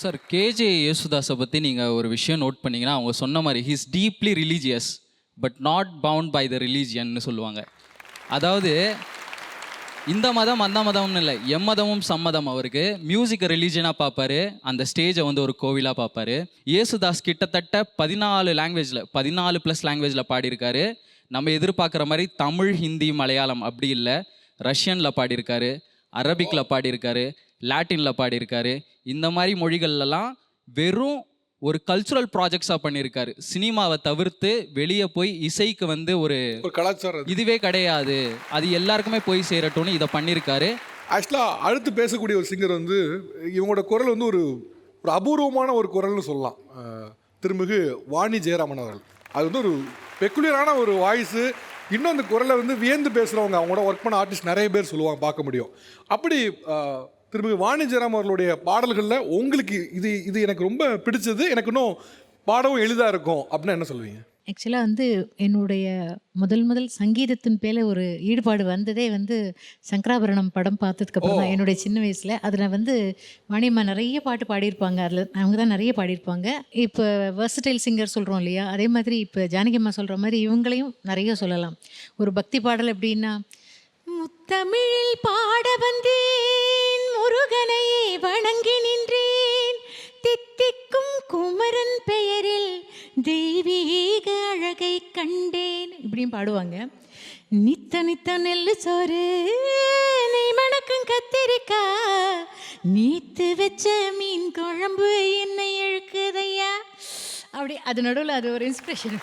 Sir K J யேசுதாஸை பற்றி நீங்கள் ஒரு விஷயம் நோட் பண்ணீங்கன்னா அவங்க சொன்ன மாதிரி he's deeply religious but not bound by the ரிலீஜியன்னு சொல்லுவாங்க. அதாவது இந்த மதம் அந்த மதம்னு இல்லை. எம்மதமும் சம்மதம் அவருக்கு. மியூசிக்கை ரிலீஜியனாக பார்ப்பாரு. அந்த ஸ்டேஜை வந்து ஒரு கோவிலாக பார்ப்பாரு. ஏசுதாஸ் கிட்டத்தட்ட பதினாலு லாங்குவேஜில் பதினாலு ப்ளஸ் லாங்குவேஜில் பாடியிருக்காரு. நம்ம எதிர்பார்க்குற மாதிரி தமிழ் ஹிந்தி மலையாளம் அப்படி இல்லை. ரஷ்யனில் பாடியிருக்காரு. அரபிக்கில் பாடியிருக்காரு லாட்டினில் பாடியிருக்காரு. இந்த மாதிரி மொழிகள்லாம் வெறும் ஒரு கல்ச்சுரல் ப்ராஜெக்ட்ஸாக பண்ணியிருக்காரு. சினிமாவை தவிர்த்து வெளியே போய் இசைக்கு வந்து ஒரு ஒரு கலாச்சாரம். இதுவே கிடையாது. அது எல்லாருக்குமே போய் சேரட்டும்னு இதை பண்ணியிருக்காரு. ஆக்சுவலாக அடுத்து பேசக்கூடிய ஒரு சிங்கர் வந்து இவங்களோட குரல் வந்து ஒரு ஒரு அபூர்வமான ஒரு குரல்னு சொல்லலாம். திருமிகு வாணி ஜெயராமன் அவர்கள். அது வந்து ஒரு பெக்குலியரான ஒரு வாய்ஸு இன்னும் அந்த குரலை வந்து வியந்து பேசுகிறவங்க அவங்களோட ஒர்க் பண்ண ஆர்டிஸ்ட் நிறைய பேர் சொல்லுவாங்க பார்க்க முடியும். அப்படி திரும்பி வாணிஜராம் அவர்களுடைய பாடல்களில் உங்களுக்கு இது இது எனக்கு ரொம்ப பிடிச்சது எனக்கு இன்னும் பாடவும் எளிதாக இருக்கும். அப்படின்னா என்ன சொல்லுவீங்க ஆக்சுவலாக வந்து என்னுடைய முதல் முதல் சங்கீதத்தின் பேரில் ஒரு ஈடுபாடு வந்ததே வந்து சங்கராபரணம் படம் பார்த்ததுக்கப்புறம் தான் என்னுடைய சின்ன வயசில். அதில் வந்து வாணியம்மா நிறைய பாட்டு பாடியிருப்பாங்க. அதில் அவங்க தான் நிறைய பாடியிருப்பாங்க. இப்போ வெர்சடைல் சிங்கர் சொல்கிறோம் இல்லையா? அதே மாதிரி இப்போ ஜானகியம்மா சொல்கிற மாதிரி இவங்களையும் நிறைய சொல்லலாம். ஒரு பக்தி பாடல் எப்படின்னா முத்தமிழில் பாட வந்தேன் முருகனையே வணங்கி நின்றேன். தித்திக்கும் குமரன் பெயரில் கண்டேன் இப்படியும் பாடுவாங்க. நித்த நித்த நெல்லு சோறு நீ மணக்கும் கத்திரிக்கா நீத்து வச்ச மீன் குழம்பு என்னை இழுக்குதையா? அப்படி அது நடுவில் அது ஒரு இன்ஸ்பிரேஷன்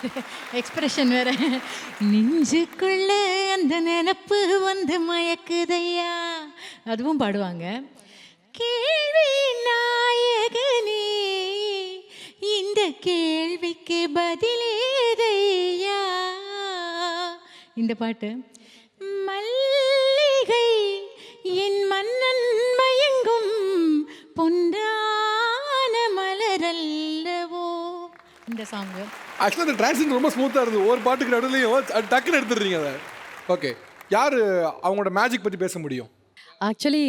எக்ஸ்பிரஷன் வேற. நெஞ்சுக்குள்ள அந்த நினப்பு வந்து மயக்குதையா? அதுவும் பாடுவாங்க. கேள்வி நாயகனே இந்த கேள்விக்கு பதிலே இந்த பாட்டு. மல்லிகை என் மன்னன் மயங்கும் பொன்றான மலரல்லவோ? இந்த சாங்கு ஆக்சுவலாக அந்த டிரான்சிங் ரொம்ப ஸ்மூத்தாக இருந்தது. ஒரு பாட்டுக்கு நடுவுலையும் டக்குன்னு எடுத்துடுறீங்க அதை. ஓகே யார் அவங்களோட மேஜிக் பற்றி பேச முடியும்? ஆக்சுவலி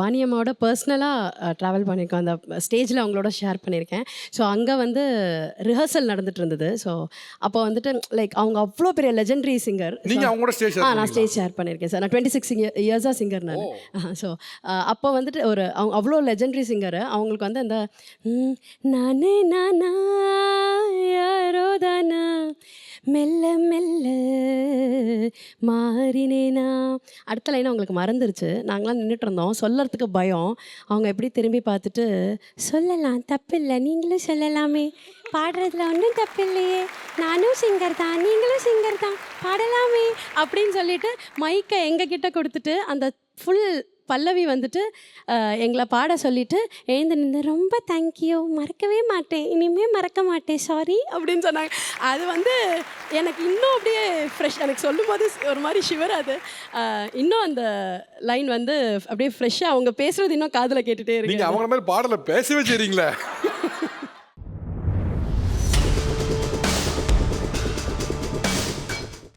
வாணியம்மாவோட பர்சனலாக ட்ராவல் பண்ணியிருக்கோம் அந்த ஸ்டேஜில் அவங்களோட ஷேர் பண்ணியிருக்கேன் ஸோ அங்கே வந்து ரிஹர்சல் நடந்துட்டு இருந்தது. ஸோ அப்போ வந்துட்டு லைக் அவங்க அவ்வளோ பெரிய லெஜெண்டரி சிங்கர் நீங்கள் அவங்களோட ஸ்டேஜ் ஆ நான் ஸ்டேஜ் ஷேர் பண்ணியிருக்கேன் சார் நான் டுவெண்ட்டி சிக்ஸ் இயர்ஸாக சிங்கர் நான். ஸோ அப்போ வந்துட்டு ஒரு அவங்க அவ்வளோ லெஜெண்டரி சிங்கர் அவங்களுக்கு வந்து அந்த நானே நானா யாரோ தானா? மெல்ல மெல்ல மாறினேனா. அடுத்த லைன் அவங்களுக்கு மறந்துருச்சு. நாங்களாம் நின்றுட்டு இருந்தோம் சொல்லறதுக்கு பயம். அவங்க எப்படி திரும்பி பார்த்துட்டு சொல்லலாம் தப்பில்லை. நீங்களும் சொல்லலாமே. பாடுறதுல ஒன்றும் தப்பு இல்லையே நானும் சிங்கர் தான். நீங்களும் சிங்கர் தான். பாடலாமே. அப்படின்னு சொல்லிட்டு மைக்கை எங்ககிட்ட கொடுத்துட்டு அந்த ஃபுல் பல்லவி வந்துட்டு எங்களை பாட சொல்லிட்டு எழுந்து நின்று ரொம்ப தேங்க்யூ மறக்கவே மாட்டேன். இனிமேல் மறக்க மாட்டேன். சாரி அப்படின்னு சொன்னாங்க. அது வந்து எனக்கு இன்னும் அப்படியே ஃப்ரெஷ் எனக்கு சொல்லும்போது ஒரு மாதிரி ஷிவர் அது இன்னும் அந்த லைன் வந்து அப்படியே ஃப்ரெஷ்ஷாக அவங்க பேசுறது இன்னும் காதில் கேட்டுட்டே இருக்கு அவங்கள மாதிரி பாடலை பேசவே செய்றீங்களே?